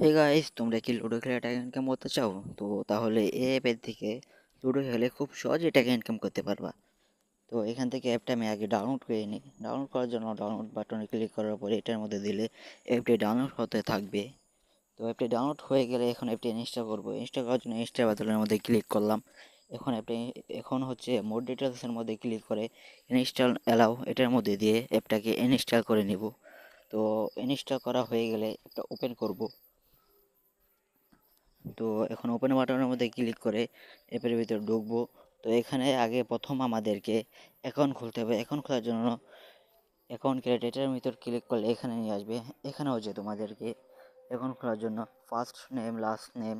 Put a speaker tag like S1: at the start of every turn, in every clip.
S1: Hey guys তোমরা কি ludo খেলে টাকা ইনকাম করতে চাও? তো তাহলে এই অ্যাপের থেকে লুডো খেলে খুব সহজে টাকা ইনকাম করতে পারবা। তো এখান থেকে অ্যাপটা আমি আগে ডাউনলোড করে নিই। ডাউনলোড করার জন্য ডাউনলোড বাটনে ক্লিক করার পরে এটার মধ্যে দিলে অ্যাপটি ডাউনলোড হতে থাকবে। তো অ্যাপটি ডাউনলোড হয়ে গেলে এখন অ্যাপটি ইনস্টল করব। ইনস্টল করার জন্য ইনস্টল বাটনের মধ্যে ক্লিক করলাম। এখন অ্যাপটি এখন হচ্ছে মোড ডিটেলসের মধ্যে ক্লিক করে ইনস্টল অ্যালাউ এটার মধ্যে দিয়ে অ্যাপটাকে ইনস্টল করে নিব। তো ইনস্টল করা হয়ে গেলে একটা ওপেন করব। তো এখন ওপেন বাটনের মধ্যে ক্লিক করে অ্যাপের ভিতরে ঢুকবো। তো এখানে আগে প্রথম আমাদেরকে অ্যাকাউন্ট খুলতে হবে। অ্যাকাউন্ট খোলার জন্য অ্যাকাউন্ট ক্রিয়েট এটার ভিতর ক্লিক করলে এখানে নিয়ে আসবে। এখানে হচ্ছে তোমাদেরকে অ্যাকাউন্ট খোলার জন্য ফার্স্ট নেম লাস্ট নেম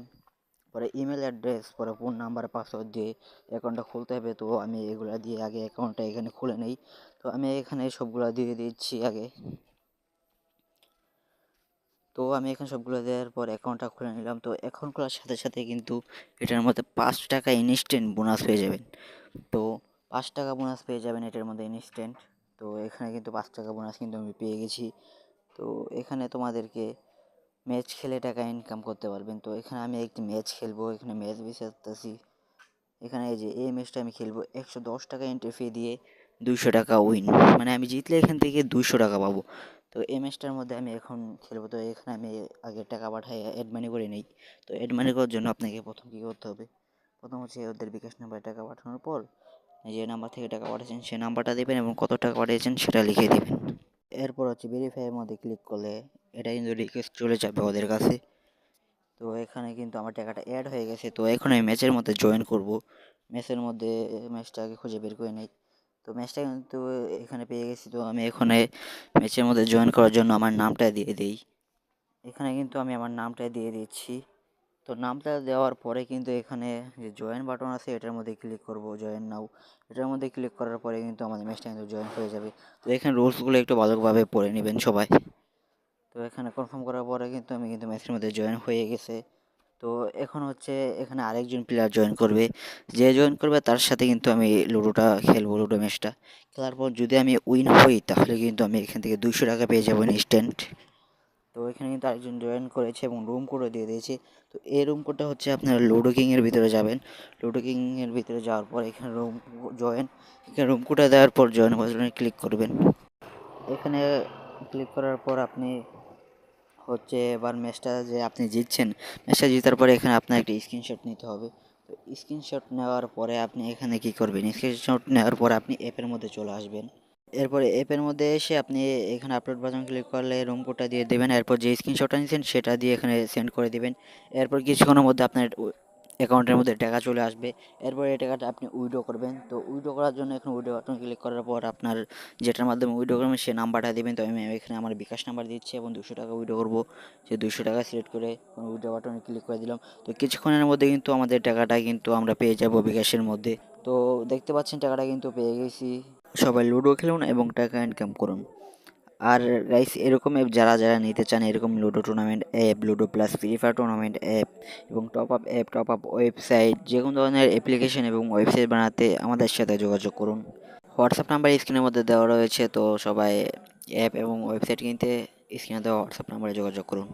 S1: পরে ইমেল অ্যাড্রেস পরে ফোন নাম্বার পাসওয়ার্ড দিয়ে অ্যাকাউন্টটা খুলতে হবে। তো আমি এগুলো দিয়ে আগে অ্যাকাউন্টটা এখানে খুলে নেই। তো আমি এখানে সবগুলো দিয়ে দিচ্ছি আগে। তো আমি এখানে সবগুলো দেওয়ার পর অ্যাকাউন্টটা খুলে নিলাম। তো অ্যাকাউন্ট খোলার সাথে সাথে কিন্তু এটার মধ্যে পাঁচ টাকা ইনস্ট্যান্ট বোনাস পেয়ে যাবেন। তো পাঁচ টাকা বোনাস পেয়ে যাবেন এটার মধ্যে ইনস্ট্যান্ট তো এখানে কিন্তু পাঁচ টাকা বোনাস কিন্তু আমি পেয়ে গেছি। তো এখানে তোমাদেরকে ম্যাচ খেলে টাকা ইনকাম করতে পারবেন। তো এখানে আমি একটি ম্যাচ খেলব, এখানে ম্যাচ বিচারতেছি এখানে এই যে এই ম্যাচটা আমি খেলব, একশো দশ টাকা এন্ট্রি ফি দিয়ে দুইশো টাকা উইন মানে আমি জিতলে এখান থেকে দুইশো টাকা পাবো। তো এই ম্যাচটার মধ্যে আমি এখন খেলব। তো এখানে আমি আগে টাকা পাঠাই অ্যাড মানি করে নিই। তো অ্যাড মানি করার জন্য আপনাকে প্রথম কী করতে হবে? প্রথম হচ্ছে ওদের বিকাশ নাম্বারে টাকা পাঠানোর পর যে নাম্বার থেকে টাকা পাঠিয়েছেন, সে নাম্বারটা দেবেন এবং কত টাকা পাঠিয়েছেন সেটা লিখে দেবেন। এরপর হচ্ছে ভেরিফাইয়ের মধ্যে ক্লিক করলে এটা কিন্তু রিকোয়েস্ট চলে যাবে ওদের কাছে। তো এখানে কিন্তু আমার টাকাটা অ্যাড হয়ে গেছে। তো এখন আমি ম্যাচের মধ্যে জয়েন করব। ম্যাচের মধ্যে ম্যাচটা আগে খুঁজে বের করে নেই। তো ম্যাচটা কিন্তু এখানে পেয়ে গেছি। তো আমি এখানে ম্যাচের মধ্যে জয়েন করার জন্য আমার নামটা দিয়ে দিই। এখানে কিন্তু আমি আমার নামটা দিয়ে দিচ্ছি। তো নামটা দেওয়ার পরে কিন্তু এখানে যে জয়েন বাটন আছে, এটার মধ্যে ক্লিক করব জয়েন নাও এটার মধ্যে ক্লিক করার পরে কিন্তু আমাদের ম্যাচটা কিন্তু জয়েন হয়ে যাবে। তো এখানে রুলসগুলো একটু ভালোভাবে পড়ে নেবেন সবাই। তো এখানে কনফার্ম করার পরে কিন্তু আমি কিন্তু ম্যাচের মধ্যে জয়েন হয়ে গেছে। তো এখন হচ্ছে এখানে আরেকজন প্লেয়ার জয়েন করবে। যে জয়েন করবে তার সাথে কিন্তু আমি লুডোটা খেলব, লুডো ম্যাচটা। খেলার পর যদি আমি উইন হই তাহলে কিন্তু আমি এখান থেকে দুশো টাকা পেয়ে যাব ইনস্ট্যান্ট তো এখানে কিন্তু আরেকজন জয়েন করেছে এবং রুম কোডও দিয়ে দিয়েছে। তো এই রুম কোডটা হচ্ছে আপনারা লুডো কিংয়ের ভিতরে যাবেন। লুডো কিংয়ের ভিতরে যাওয়ার পর এখানে রুম জয়েন এখানে রুম কোডটা দেওয়ার পর জয়েন বাটনে ক্লিক করবেন। এখানে ক্লিক করার পর আপনি হচ্ছে এবার ম্যাচটা যে আপনি জিতছেন ম্যাচটা জিতার পরে এখানে আপনার একটি স্ক্রিনশট নিতে হবে। তো স্ক্রিনশট নেওয়ার পরে আপনি এখানে কি করবেন? স্ক্রিনশট নেওয়ার পরে আপনি অ্যাপের মধ্যে চলে আসবেন। এরপরে অ্যাপের মধ্যে এসে আপনি এখানে আপলোড বাটন ক্লিক করলে রুম কোডটা দিয়ে দেবেন। এরপর যে স্ক্রিনশটটা নিয়েছেন, সেটা দিয়ে এখানে সেন্ড করে দেবেন। এরপর কিছুক্ষণের মধ্যে আপনার অ্যাকাউন্টের মধ্যে টাকা চলে আসবে। এরপর এই টাকাটা আপনি উইড্রো করবেন। তো উইড্রো করার জন্য এখানে উইড্রো বাটন ক্লিক করার পর আপনার যেটার মাধ্যমে উইড্রো করবেন, সে নাম্বারটা দেবেন। তো আমি এখানে আমার বিকাশ নাম্বার দিচ্ছি এবং দুশো টাকা উইড্রো করব। সে দুশো টাকা সিলেক্ট করে উইড্রো বাটনে ক্লিক করে দিলাম। তো কিছুক্ষণের মধ্যে কিন্তু আমাদের টাকাটা কিন্তু আমরা পেয়ে যাব বিকাশের মধ্যে। তো দেখতে পাচ্ছেন টাকাটা কিন্তু পেয়ে গেছি। সবাই লুডো খেলুন এবং টাকা ইনকাম করুন। আর গাইস এরকম অ্যাপ যারা যারা নিতে চান, এরকম Ludo tournament app Ludo plus Free Fire tournament app এবং top up app top up website যে কোনো ধরনের অ্যাপ্লিকেশন এবং ওয়েবসাইট বানাতে আমাদের সাথে যোগাযোগ করুন। হোয়াটসঅ্যাপ নাম্বার স্ক্রিনের মধ্যে দেওয়া রয়েছে, তো সবাই অ্যাপ এবং ওয়েবসাইট কিনতে স্ক্রিনে দেওয়া হোয়াটসঅ্যাপ নাম্বারে যোগাযোগ করুন।